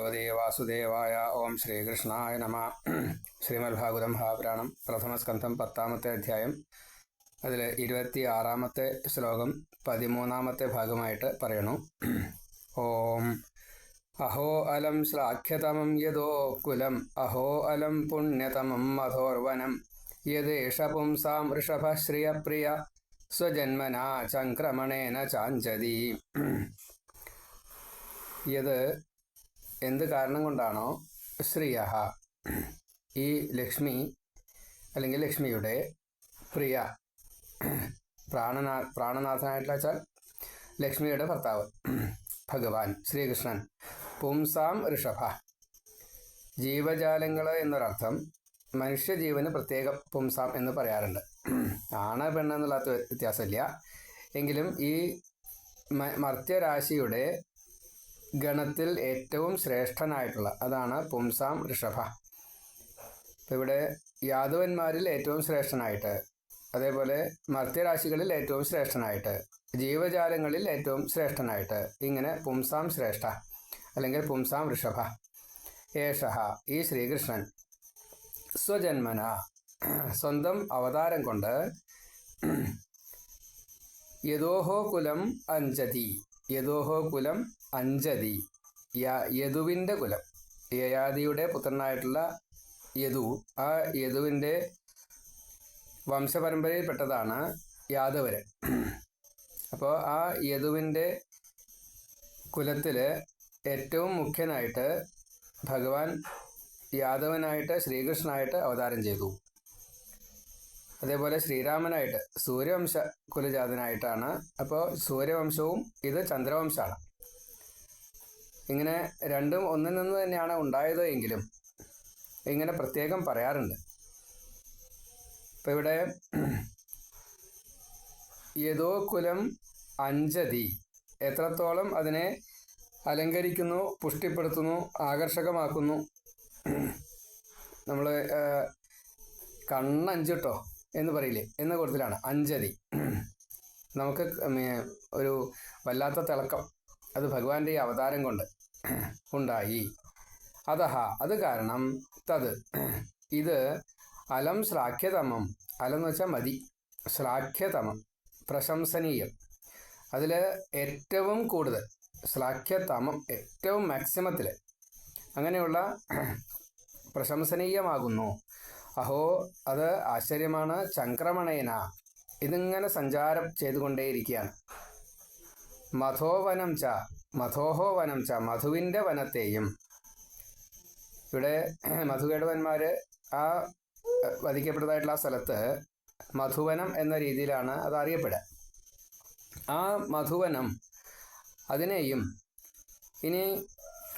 ഭഗവതേ ഓം ശ്രീകൃഷ്ണായ നമ. ശ്രീമദ് ഭാഗവതം മഹാപുരാണം പ്രഥമസ്കന്ധം പത്താമത്തെ അധ്യായം. അതിൽ ഇരുപത്തി ആറാമത്തെ ശ്ലോകം പതിമൂന്നാമത്തെ ഭാഗമായിട്ട് പറയണു. ഓം. അഹോ അലം ശ്ലാഘ്യതമം യദോ കുലം. അഹോ അലം പുണ്യതമം മധോർവനം യദേഷ പുംസാം ഋഷഭശ്രിയപ്രിയ സ്വജന്മനാ ചംക്രമണേന ചാഞ്ചതി യത് എന്ത് കാരണം കൊണ്ടാണോ ശ്രീയ ഈ ലക്ഷ്മി അല്ലെങ്കിൽ ലക്ഷ്മിയുടെ പ്രിയ പ്രാണനാ പ്രാണനാഥനായിട്ടുള്ള വെച്ചാൽ ലക്ഷ്മിയുടെ ഭർത്താവ് ഭഗവാൻ ശ്രീകൃഷ്ണൻ പുംസാം ഋഷഭ. ജീവജാലങ്ങൾ എന്നൊരർത്ഥം മനുഷ്യജീവന് പ്രത്യേകം പുംസാം എന്ന് പറയാറുണ്ട്. ആണ് പെണ്ണെന്നുള്ള വ്യത്യാസമില്ല. എങ്കിലും ഈ മർത്യരാശിയുടെ ഗണത്തിൽ ഏറ്റവും ശ്രേഷ്ഠനായിട്ടുള്ള അതാണ് പുംസാം ഋഷഭ. ഇപ്പം ഇവിടെ യാദവന്മാരിൽ ഏറ്റവും ശ്രേഷ്ഠനായിട്ട് അതേപോലെ മർത്യരാശികളിൽ ഏറ്റവും ശ്രേഷ്ഠനായിട്ട് ജീവജാലങ്ങളിൽ ഏറ്റവും ശ്രേഷ്ഠനായിട്ട് ഇങ്ങനെ പുംസാം ശ്രേഷ്ഠ അല്ലെങ്കിൽ പുംസാം ഋഷഭ. ഏഷ ഈ ശ്രീകൃഷ്ണൻ സ്വജന്മന. സ്വന്തം അവതാരം കൊണ്ട് യദോഹോ കുലം അഞ്ചതി യദോഹോ കുലം അഞ്ചതി യദുവിന്റെ കുലം. യയാദിയുടെ പുത്രനായിട്ടുള്ള യദു ആ യദുവിന്റെ വംശപരമ്പരയിൽപ്പെട്ടതാണ് യാദവരൻ അപ്പോൾ ആ യദുവിന്റെ കുലത്തിൽ ഏറ്റവും മുഖ്യനായിട്ട് ഭഗവാൻ യാദവനായിട്ട് ശ്രീകൃഷ്ണനായിട്ട് അവതാരം ചെയ്തു. അതേപോലെ ശ്രീരാമനായിട്ട് സൂര്യവംശ കുലജാതനായിട്ടാണ്. അപ്പോൾ സൂര്യവംശവും ഇത് ചന്ദ്രവംശമാണ്. ഇങ്ങനെ രണ്ടും ഒന്നിൽ നിന്ന് തന്നെയാണ് ഉണ്ടായത് എങ്കിലും ഇങ്ങനെ പ്രത്യേകം പറയാറുണ്ട്. ഇപ്പം ഇവിടെ യഥോ കുലം അഞ്ചതി. എത്രത്തോളം അതിനെ അലങ്കരിക്കുന്നു പുഷ്ടിപ്പെടുത്തുന്നു ആകർഷകമാക്കുന്നു. നമ്മൾ കണ്ണഞ്ചിട്ടോ എന്ന് പറയില്ലേ? എന്ന കൂട്ടത്തിലാണ്. അഞ്ചതി. നമുക്ക് ഒരു വല്ലാത്ത തിളക്കം. അത് ഭഗവാന്റെ ഈ അവതാരം കൊണ്ട്. ഉണ്ടായി. അതഹ അത് കാരണം തത്. ഇത് അലം ശ്രാഖ്യതമം അലം എന്ന് വെച്ചാൽ മതി. ശ്രാഖ്യതമം പ്രശംസനീയം. അതിൽ ഏറ്റവും കൂടുതൽ ശ്ലാഖ്യതമം ഏറ്റവും മാക്സിമത്തിൽ അങ്ങനെയുള്ള പ്രശംസനീയമാകുന്നു. അഹോ അത് ആശ്ചര്യമാണ്. ചംക്രമണേന. ഇതിങ്ങനെ സഞ്ചാരം ചെയ്തുകൊണ്ടേയിരിക്കുകയാണ്. മധോവനം ച. മധോഹോ വനം ച മധുവിന്റെ വനത്തെയും. ഇവിടെ മധുകേടവന്മാർ ആ വധിക്കപ്പെട്ടതായിട്ടുള്ള ആ സ്ഥലത്ത് മധുവനം എന്ന രീതിയിലാണ് അത് അറിയപ്പെടുക. ആ മധുവനം അതിനെയും ഇനി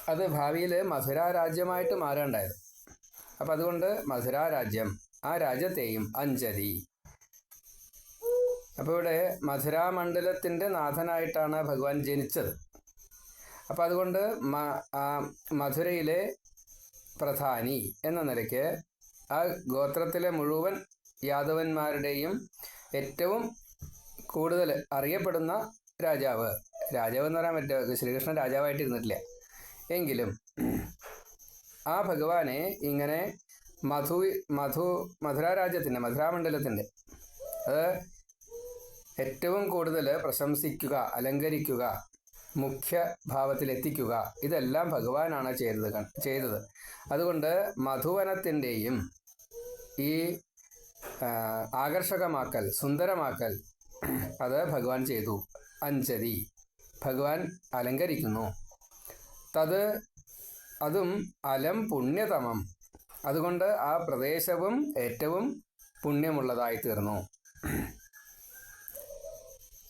അത് ഭാവിയിൽ മധുര രാജ്യമായിട്ട് മാറേണ്ടായത്. അപ്പം അതുകൊണ്ട് മധുര രാജ്യം ആ രാജ്യത്തെയും അഞ്ചതി അപ്പോൾ ഇവിടെ മധുരാമണ്ഡലത്തിന്റെ നാഥനായിട്ടാണ് ഭഗവാൻ ജനിച്ചത്. അപ്പം അതുകൊണ്ട് മധുരയിലെ പ്രധാനി എന്ന നിലയ്ക്ക് ആ ഗോത്രത്തിലെ മുഴുവൻ യാദവന്മാരുടെയും ഏറ്റവും കൂടുതൽ അറിയപ്പെടുന്ന രാജാവ്. രാജാവ് എന്ന് പറയാൻ പറ്റുമോ ശ്രീകൃഷ്ണൻ രാജാവായിട്ട് ഇരുന്നിട്ടില്ല എങ്കിലും ആ ഭഗവാനെ ഇങ്ങനെ മധു മധു മധുര രാജ്യത്തിന്റെ മധുരാമണ്ഡലത്തിന്റെ അത് ഏറ്റവും കൂടുതൽ പ്രശംസിക്കുക അലങ്കരിക്കുക മുഖ്യ ഭാവത്തിലെത്തിക്കുക ഇതെല്ലാം ഭഗവാനാണ് ചെയ്തത് ചെയ്തത്. അതുകൊണ്ട് മധുവനത്തിന്റെയും ഈ ആകർഷകമാക്കൽ സുന്ദരമാക്കൽ അത് ഭഗവാൻ ചെയ്തു. അഞ്ചതി ഭഗവാൻ അലങ്കരിക്കുന്നു. തത് അതും അലം പുണ്യതമം. അതുകൊണ്ട് ആ പ്രദേശവും ഏറ്റവും പുണ്യമുള്ളതായി തീർന്നു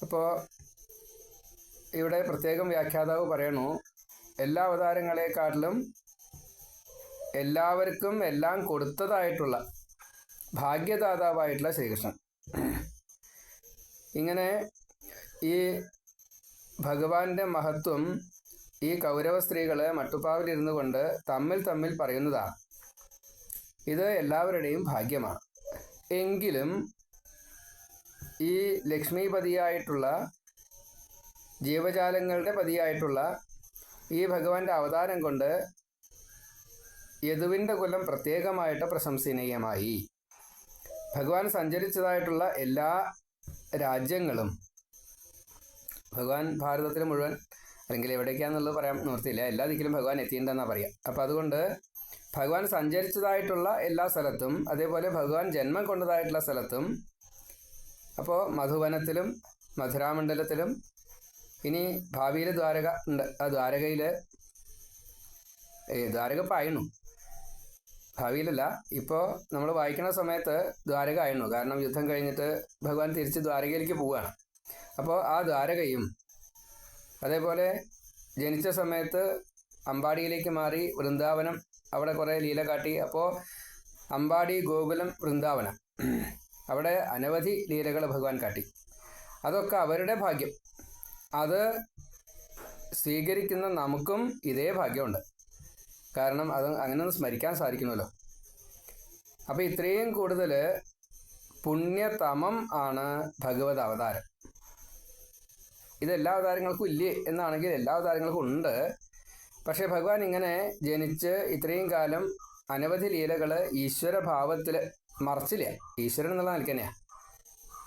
അപ്പോൾ ഇവിടെ പ്രത്യേകം വ്യാഖ്യാതാവ് പറയണു. എല്ലാ അവതാരങ്ങളെക്കാട്ടിലും എല്ലാവർക്കും എല്ലാം കൊടുത്തതായിട്ടുള്ള ഭാഗ്യദാതാവായിട്ടുള്ള ശ്രീകൃഷ്ണൻ. ഇങ്ങനെ ഈ ഭഗവാന്റെ മഹത്വം ഈ കൗരവ സ്ത്രീകൾ മട്ടുപ്പാവിലിരുന്നു കൊണ്ട് തമ്മിൽ തമ്മിൽ പറയുന്നതാണ്. ഇത് എല്ലാവരുടെയും ഭാഗ്യമാണ്. എങ്കിലും ഈ ലക്ഷ്മീപതിയായിട്ടുള്ള ജീവജാലങ്ങളുടെ പതിയായിട്ടുള്ള ഈ ഭഗവാന്റെ അവതാരം കൊണ്ട് യദുവിന്റെ കുലം പ്രത്യേകമായിട്ട് പ്രശംസനീയമായി. ഭഗവാൻ സഞ്ചരിച്ചതായിട്ടുള്ള എല്ലാ രാജ്യങ്ങളും ഭഗവാൻ ഭാരതത്തിൽ മുഴുവൻ അല്ലെങ്കിൽ എവിടേക്കാന്നുള്ളത് പറയാൻ നിർത്തിയില്ല എല്ലാ ദിക്കിലും ഭഗവാൻ എത്തിയിട്ടുണ്ടെന്നാണ് പറയാം. അപ്പം അതുകൊണ്ട് ഭഗവാൻ സഞ്ചരിച്ചതായിട്ടുള്ള എല്ലാ സ്ഥലത്തും അതേപോലെ ഭഗവാൻ ജന്മം കൊണ്ടതായിട്ടുള്ള സ്ഥലത്തും അപ്പോൾ മധുവനത്തിലും മധുരാമണ്ഡലത്തിലും ഇനി ഭാവിയിൽ ദ്വാരക ഉണ്ട്. ആ ദ്വാരകയിൽ ദ്വാരക പായണു ഭാവിയിലല്ല ഇപ്പോൾ നമ്മൾ വായിക്കുന്ന സമയത്ത് ദ്വാരക ആയിരുന്നു കാരണം യുദ്ധം കഴിഞ്ഞിട്ട് ഭഗവാൻ തിരിച്ച് ദ്വാരകയിലേക്ക് പോവുകയാണ്. അപ്പോൾ ആ ദ്വാരകയും അതേപോലെ ജനിച്ച സമയത്ത് അമ്പാടിയിലേക്ക് മാറി വൃന്ദാവനം അവിടെ കുറേ ലീല കാട്ടി. അപ്പോൾ അമ്പാടി ഗോകുലം വൃന്ദാവനം. അവിടെ അനവധി ലീലകൾ ഭഗവാൻ കാട്ടി. അതൊക്കെ അവരുടെ ഭാഗ്യം. അത് സ്വീകരിക്കുന്ന നമുക്കും ഇതേ ഭാഗ്യമുണ്ട്. കാരണം അത് അങ്ങനെ സ്മരിക്കാൻ സാധിക്കുന്നല്ലോ അപ്പോൾ ഇത്രയും കൂടുതൽ പുണ്യതമം ആണ് ഭഗവത് അവതാരം. ഇതെല്ലാ അവതാരങ്ങൾക്കും ഇല്ലേ എന്നാണെങ്കിൽ എല്ലാ അവതാരങ്ങൾക്കും ഉണ്ട്. പക്ഷേ ഭഗവാൻ ഇങ്ങനെ ജനിച്ച് ഇത്രയും കാലം അനവധി ലീലകൾ ഈശ്വര ഭാവത്തിൽ മറച്ചില്ല? ഈശ്വരൻ എന്നുള്ള നിൽക്കന്നെയാണ്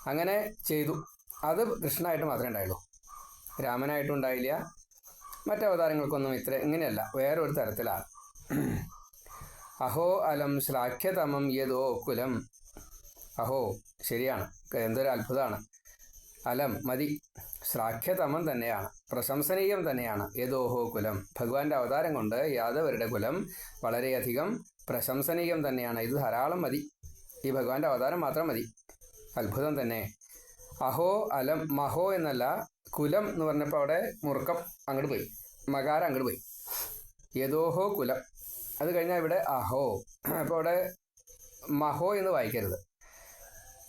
അങ്ങനെ ചെയ്തു. അത് കൃഷ്ണനായിട്ട് മാത്രമേ ഉണ്ടായുള്ളൂ. രാമനായിട്ടും ഉണ്ടായില്ല മറ്റവതാരങ്ങൾക്കൊന്നും ഇത്ര ഇങ്ങനെയല്ല വേറൊരു തരത്തിലാണ്. അഹോ അലം ശ്ലാഖ്യതമം യതോ കുലം. അഹോ ശരിയാണ്. എന്തൊരു അത്ഭുതമാണ്. അലം മതി. ശ്ലാഖ്യതമം തന്നെയാണ്. പ്രശംസനീയം തന്നെയാണ്. യദോഹോ കുലം. ഭഗവാന്റെ അവതാരം കൊണ്ട് യാദവരുടെ കുലം വളരെയധികം പ്രശംസനീയം തന്നെയാണ്. ഇത് ധാരാളം മതി. ഈ ഭഗവാന്റെ അവതാരം മാത്രം മതി. അത്ഭുതം തന്നെ. അഹോ അലം മഹോ എന്നല്ല കുലം എന്ന് പറഞ്ഞപ്പോൾ അവിടെ മുറുക്കം അങ്ങോട്ട് പോയി. മകാരം അങ്ങോട്ട് പോയി. യദോഹോ കുലം. അത് കഴിഞ്ഞാൽ ഇവിടെ അഹോ. അപ്പോൾ അവിടെ മഹോ എന്ന് വായിക്കരുത്.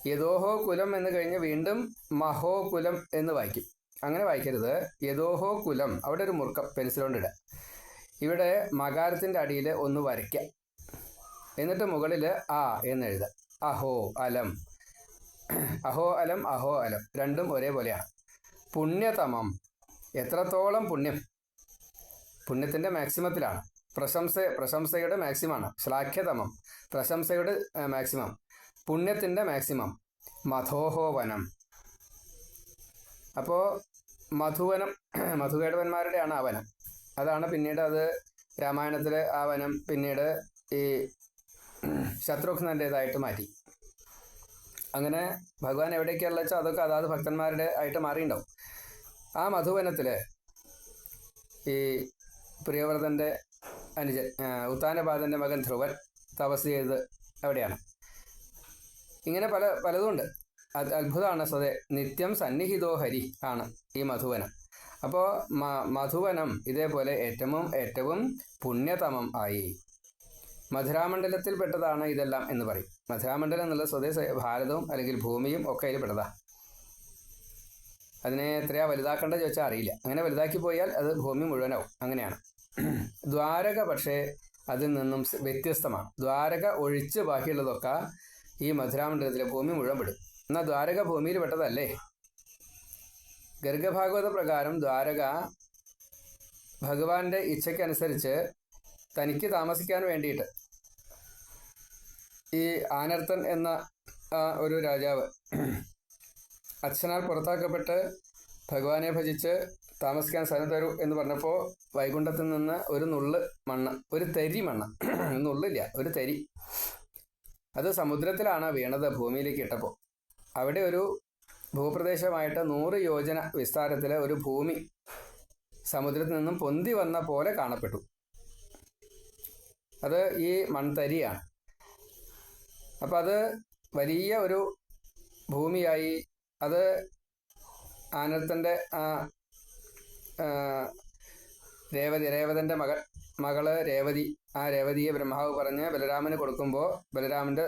യദോഹോ കുലം എന്ന് കഴിഞ്ഞ് വീണ്ടും മഹോ കുലം എന്ന് വായിക്കും. അങ്ങനെ വായിക്കരുത്. യദോഹോ കുലം. അവിടെ ഒരു മുറുക്കം പെൻസിൽ കൊണ്ടിടുക ഇവിടെ മകാരത്തിന്റെ അടിയിൽ ഒന്ന് വരയ്ക്കുക എന്നിട്ട് മുകളിൽ ആ എന്ന് എഴുതുക അഹോ അലം. അഹോ അലം അഹോ അലം. രണ്ടും ഒരേപോലെയാണ്. പുണ്യതമം. എത്രത്തോളം പുണ്യം? പുണ്യത്തിന്റെ മാക്സിമത്തിലാണ്. പ്രശംസ പ്രശംസയുടെ മാക്സിമാണ്. ശ്ലാഘ്യതമം. പ്രശംസയുടെ മാക്സിമം. പുണ്യത്തിന്റെ മാക്സിമം. മധോഹോവനം. അപ്പോൾ മധുവനം മധുകേടവന്മാരുടെയാണ് ആ വനം അതാണ് പിന്നീട് അത് രാമായണത്തിലെ ആ വനം പിന്നീട് ഈ ശത്രുഘ്നന്റേതായിട്ട് മാറ്റി. അങ്ങനെ ഭഗവാൻ എവിടേക്കല്ല വെച്ചാൽ അതൊക്കെ അതാത് ഭക്തന്മാരുടെ ആയിട്ട് മാറിയിട്ടുണ്ടാവും. ആ മധുവനത്തിൽ ഈ പ്രിയവ്രതന്റെ അനുജൻ ഉത്താനപാതന്റെ മകൻ ധ്രുവൻ തപസ് ചെയ്ത് അവിടെയാണ്. ഇങ്ങനെ പല പലതുമുണ്ട് അത് അത്ഭുതമാണ് സതേ നിത്യം സന്നിഹിതോ ഹരി ആണ് ഈ മധുവനം. അപ്പോൾ മധുവനം ഇതേപോലെ ഏറ്റവും ഏറ്റവും പുണ്യതമം ആയി. മധുരാമണ്ഡലത്തിൽപ്പെട്ടതാണ് ഇതെല്ലാം എന്ന് പറയും. മധുരാമണ്ഡലം എന്നുള്ള സ്വദേശ ഭാരതവും അല്ലെങ്കിൽ ഭൂമിയും ഒക്കെ അതിൽ പെട്ടതാ. അതിനെ എത്രയാ വലുതാക്കേണ്ടത് ചോദിച്ചാൽ അറിയില്ല. അങ്ങനെ വലുതാക്കി പോയാൽ അത് ഭൂമി മുഴുവനാവും. അങ്ങനെയാണ്. ദ്വാരക പക്ഷേ അതിൽ നിന്നും വ്യത്യസ്തമാണ്. ദ്വാരക ഒഴിച്ച് ബാക്കിയുള്ളതൊക്കെ ഈ മധുരാമണ്ഡലത്തിലെ ഭൂമി മുഴുവൻ പെടും. എന്നാൽ ദ്വാരക ഭൂമിയിൽ പെട്ടതല്ലേ? ഗർഗഭാഗവത പ്രകാരം ദ്വാരക ഭഗവാന്റെ ഇച്ഛയ്ക്കനുസരിച്ച് തനിക്ക് താമസിക്കാൻ വേണ്ടിയിട്ട് ഈ ആനർത്തൻ എന്ന ഒരു രാജാവ് അച്ഛനാൽ പുറത്താക്കപ്പെട്ട് ഭഗവാനെ ഭജിച്ച് താമസിക്കാൻ സ്ഥലം തരൂ എന്ന് പറഞ്ഞപ്പോൾ വൈകുണ്ഠത്തിൽ നിന്ന് ഒരു നുള്ള് മണ്ണ് ഒരു തരി മണ്ണ് നുള്ളില്ല ഒരു തരി. അത് സമുദ്രത്തിലാണ് വീണത് ഭൂമിയിലേക്ക് ഇട്ടപ്പോൾ അവിടെ ഒരു ഭൂപ്രദേശമായിട്ട് നൂറ് യോജന വിസ്താരത്തിൽ ഒരു ഭൂമി സമുദ്രത്തിൽ നിന്നും പൊന്തി വന്ന പോലെ കാണപ്പെട്ടു. അത് ഈ മൺതരിയാണ്. അപ്പം അത് വലിയ ഒരു ഭൂമിയായി അത് ആനത്തന്റെ ആ രേവതി രേവതന്റെ മകൾ മകൾ രേവതി ആ രേവതിയെ ബ്രഹ്മാവ് പറഞ്ഞ് ബലരാമന് കൊടുക്കുമ്പോൾ ബലരാമന്റെ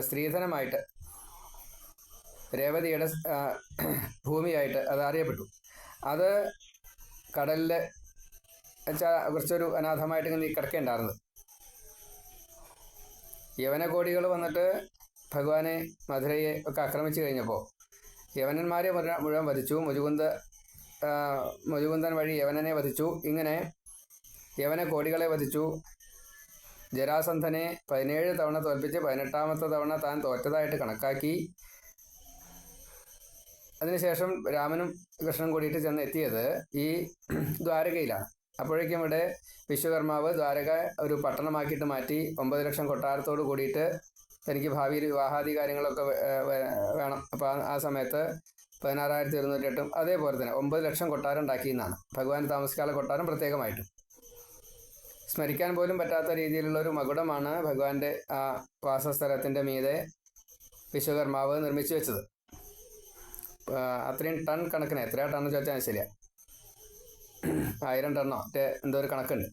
സ്ത്രീധനമായിട്ട് രേവതിയുടെ ഭൂമിയായിട്ട് അത് അറിയപ്പെട്ടു. അത് കടലിൽ വെച്ചാൽ കുറച്ചൊരു അനാഥമായിട്ട് ഇങ്ങനെ കിടക്കേണ്ടായിരുന്നത് യവനകോടികൾ വന്നിട്ട് ഭഗവാനെ മധുരയെ ഒക്കെ ആക്രമിച്ചു കഴിഞ്ഞപ്പോൾ യവനന്മാരെ മുഴുവൻ വധിച്ചു. മുജുകുന്ദ മുജുകുന്ദൻ വഴി യവനനെ വധിച്ചു. ഇങ്ങനെ യവന കോടികളെ വധിച്ചു. ജരാസന്ധനെ പതിനേഴ് തവണ തോൽപ്പിച്ച് പതിനെട്ടാമത്തെ തവണ താൻ തോറ്റതായിട്ട് കണക്കാക്കി. അതിനുശേഷം രാമനും കൃഷ്ണനും കൂടിയിട്ട് ചെന്ന് എത്തിയത് ഈ ദ്വാരകയിലാണ്. അപ്പോഴേക്കും ഇവിടെ വിശ്വകർമാവ് ദ്വാരക ഒരു പട്ടണമാക്കിയിട്ട് മാറ്റി ഒമ്പത് ലക്ഷം കൊട്ടാരത്തോട് കൂടിയിട്ട് തനിക്ക് ഭാവിയിൽ വിവാഹാദി കാര്യങ്ങളൊക്കെ വേണം. അപ്പോൾ ആ- സമയത്ത് പതിനാറായിരത്തി ഒരുന്നൂറ്റി എട്ടും അതേപോലെ തന്നെ ഒമ്പത് ലക്ഷം കൊട്ടാരം ഉണ്ടാക്കിയെന്നാണ്. ഭഗവാൻ താമസിക്കാനുള്ള കൊട്ടാരം പ്രത്യേകമായിട്ട്. സ്മരിക്കാൻ പോലും പറ്റാത്ത രീതിയിലുള്ള ഒരു മകുടമാണ് ഭഗവാന്റെ ആ വാസസ്ഥലത്തിന്റെ മീതെ വിശ്വകർമാവ് നിർമ്മിച്ചു വെച്ചത്. അത്രയും ടൺ കണക്കിന് എത്രയാ ടൺ ചോദിച്ചാൽ ശരിയാ. ആയിരം ടണ്ണോ എന്തോ ഒരു കണക്കുണ്ട്.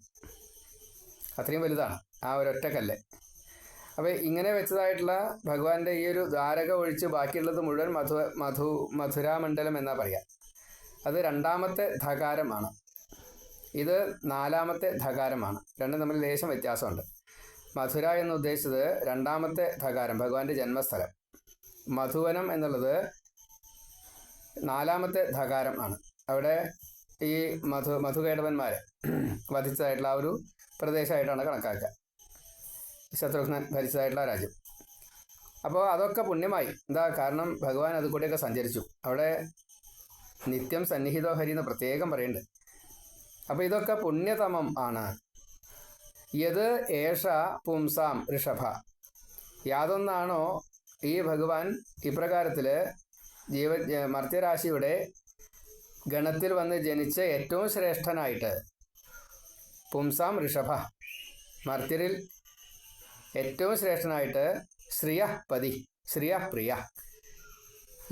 അത്രയും വലുതാണ് ആ ഒരൊറ്റ അപ്പോൾ ഇങ്ങനെ വെച്ചതായിട്ടുള്ള ഭഗവാന്റെ ഈ ഒരു ദ്വാരക ഒഴിച്ച് ബാക്കിയുള്ളത് മുഴുവൻ മധു മധു മധുരാമണ്ഡലം എന്നാ പറയുക അത് രണ്ടാമത്തെ ധകാരമാണ്. ഇത് നാലാമത്തെ ധകാരമാണ്. രണ്ടും തമ്മിൽ ലേശം വ്യത്യാസമുണ്ട്. മധുര എന്ന് ഉദ്ദേശിച്ചത് രണ്ടാമത്തെ ധകാരം ഭഗവാന്റെ ജന്മസ്ഥലം. മധുവനം എന്നുള്ളത് നാലാമത്തെ ധകാരം ആണ്. അവിടെ ഈ മധു മധുകേടവന്മാരെ വധിച്ചതായിട്ടുള്ള ആ ഒരു പ്രദേശമായിട്ടാണ് കണക്കാക്കുക. ശത്രുഘ്നൻ ഭരിച്ചതായിട്ടുള്ള രാജ്യം. അപ്പോൾ അതൊക്കെ പുണ്യമായി. എന്താ കാരണം? ഭഗവാൻ അത് കൂടെയൊക്കെ സഞ്ചരിച്ചു. അവിടെ നിത്യം സന്നിഹിതോ ഹരി എന്ന് പ്രത്യേകം പറയുന്നുണ്ട്. അപ്പോൾ ഇതൊക്കെ പുണ്യതമം ആണ്. യത് ഏഷ പുംസാം ഋഷഭ. യാതൊന്നാണോ ഈ ഭഗവാൻ ഇപ്രകാരത്തിൽ ജീവ മർത്യരാശിയുടെ ഗണത്തിൽ വന്ന് ജനിച്ച ഏറ്റവും ശ്രേഷ്ഠനായിട്ട് പുംസാം ഋഷഭ മർത്യരിൽ ഏറ്റവും ശ്രേഷ്ഠനായിട്ട് ശ്രിയ പതി ശ്രിയ പ്രിയ.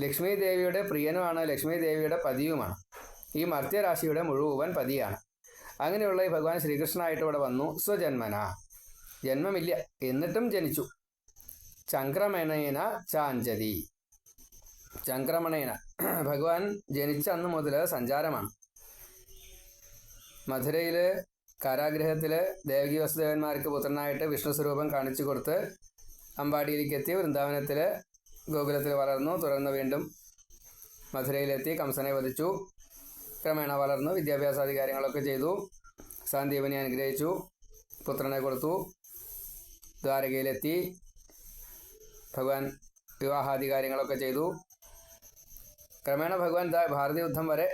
ലക്ഷ്മി ദേവിയുടെ പ്രിയനുമാണ് ലക്ഷ്മി ദേവിയുടെ പതിയുമാണ്. ഈ മർത്യരാശിയുടെ മുഴുവൻ പതിയാണ്. അങ്ങനെയുള്ള ഈ ഭഗവാൻ ശ്രീകൃഷ്ണനായിട്ട് ഇവിടെ വന്നു സ്വജന്മന. ജന്മമില്ല എന്നിട്ടും ജനിച്ചു. ചക്രമണേന ചാഞ്ചതി. ചക്രമണേന. ഭഗവാൻ ജനിച്ച അന്ന് മുതൽ സഞ്ചാരമാണ്. മധുരയിൽ കാരാഗ്രഹത്തിൽ ദേവകി വസുദേവന്മാർക്ക് പുത്രനായിട്ട് വിഷ്ണു സ്വരൂപം കാണിച്ചു കൊടുത്ത് അമ്പാടിയിലേക്ക് എത്തി വൃന്ദാവനത്തിൽ ഗോകുലത്തിൽ വളർന്നു. തുടർന്ന് വീണ്ടും മധുരയിലെത്തി കംസനെ വധിച്ചു. ക്രമേണ വളർന്നു വിദ്യാഭ്യാസാദി കാര്യങ്ങളൊക്കെ ചെയ്തു. സാന്ദീപനെ അനുഗ്രഹിച്ചു പുത്രനെ കൊടുത്തു. ദ്വാരകയിലെത്തി ഭഗവാൻ വിവാഹാദി കാര്യങ്ങളൊക്കെ ചെയ്തു. ക്രമേണ ഭഗവാൻ ഭാരതീയുദ്ധം ഭാരത യുദ്ധം വരെ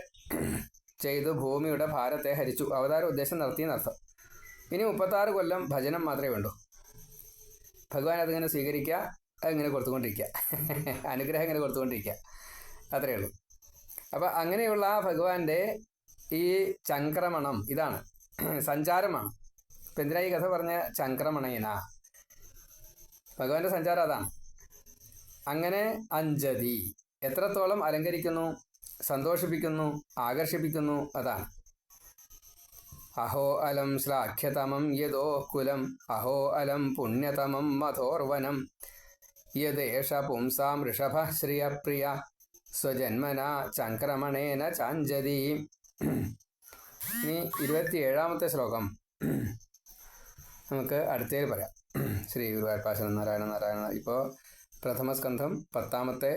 ചെയ്തു ഭൂമിയുടെ ഭാരത്തെ ഹരിച്ചു. അവതാര ഉദ്ദേശം നടത്തി എന്നർത്ഥം. ഇനി മുപ്പത്താറ് കൊല്ലം ഭജനം മാത്രമേ വേണ്ടൂ. ഭഗവാൻ അതിങ്ങനെ സ്വീകരിക്കുക അതിങ്ങനെ കൊടുത്തുകൊണ്ടിരിക്കുക. അനുഗ്രഹം ഇങ്ങനെ കൊടുത്തുകൊണ്ടിരിക്കുക. അത്രയേ ഉള്ളൂ. അപ്പോൾ അങ്ങനെയുള്ള ആ ഭഗവാന്റെ ഈ ചംക്രമണം ഇതാണ്. സഞ്ചാരമാണ്. ഇപ്പം എന്തിനാ ഈ കഥ പറഞ്ഞ ചംക്രമണേന? ഭഗവാന്റെ സഞ്ചാരം അതാണ്. അങ്ങനെ അഞ്ചതി എത്രത്തോളം അലങ്കരിക്കുന്നു? സന്തോഷിപ്പിക്കുന്നു ആകർഷിപ്പിക്കുന്നു അതാണ് അഹോ അലം ശ്ലാഘ്യതമം യദോ കുലം അഹോ അലം പുണ്യതമം മധോർവനം. യദേഷ പുംസാം ഋഷഭ ശ്രിയപ്രിയ സ്വജന്മന ചംക്രമണേന ചാഞ്ചതി ഇനി ഇരുപത്തിയേഴാമത്തെ ശ്ലോകം. നമുക്ക് അടുത്തേൽ പറയാം. ശ്രീ ഗുരുവായൂർപ്പാശനം നാരായണ നാരായണ ഇപ്പോൾ പ്രഥമസ്കന്ധം പത്താമത്തെ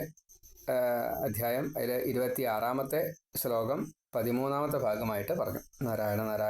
അധ്യായം അതിൽ ഇരുപത്തി ആറാമത്തെ ശ്ലോകം പതിമൂന്നാമത്തെ ഭാഗമായിട്ട് പറഞ്ഞു. നാരായണ നാരായണ.